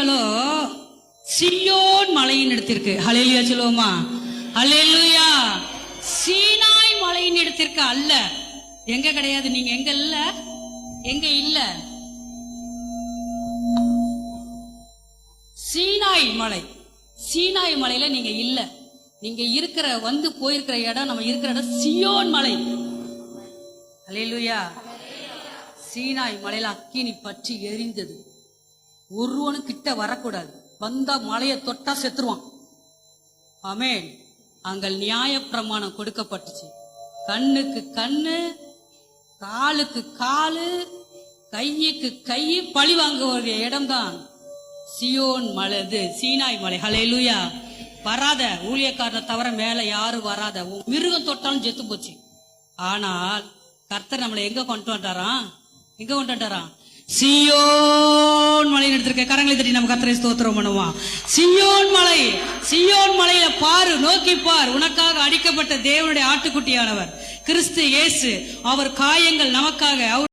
நீங்களோ சியோன் மலையின் இடத்திற்கு. ஹலேலியா சொல்லுவோமா? ஹலேலுயா சீனாய் மலையின் இடத்திற்கு அல்ல. எங்க கிடையாது? நீங்க எங்க இல்ல? எங்க இல்ல? சீனாய் மலை. சீனாய் மலையில நீங்க இல்ல. நீங்க இருக்கிற வந்து போயிருக்கிற இடம் நம்ம இருக்கிற இடம் சியோன் மலை. அலையலுயா சீனாய் மலையில அக்கினி பற்றி எரிந்தது. ஒருவனு கிட்ட வரக்கூடாது. வந்தா மலையை தொட்டா செத்துருவான். அங்கே நியாய பிரமாணம் கொடுக்கப்பட்டுச்சு. கண்ணுக்கு கண்ணு காலுக்கு காலு கையுக்கு கை பழி வாங்குவடைய இடம்தான். சியோன் மலை இது சீனாய் மலை. ஹலேலூயா வராத ஊழியக்காரனை தவிர மேல யாரும் வராத. உன் மிருகம் தொட்டாலும் செத்து போச்சு. ஆனால் கர்த்தர் நம்மளை எங்க கொண்டு வந்தாராம்? எங்க கொண்டு வந்தாராம்? சியோன் மலை எடுத்திருக்க கரங்களை தட்டி நம்ம கத்திரை ஸ்தோத்திரம் பண்ணுவோம். சியோன் மலை சியோன் மலையில பாரு நோக்கி பார். உனக்காக அடிக்கப்பட்ட தேவனுடைய ஆட்டுக்குட்டியானவர் கிறிஸ்து இயேசு. அவர் காயங்கள் நமக்காக அவர்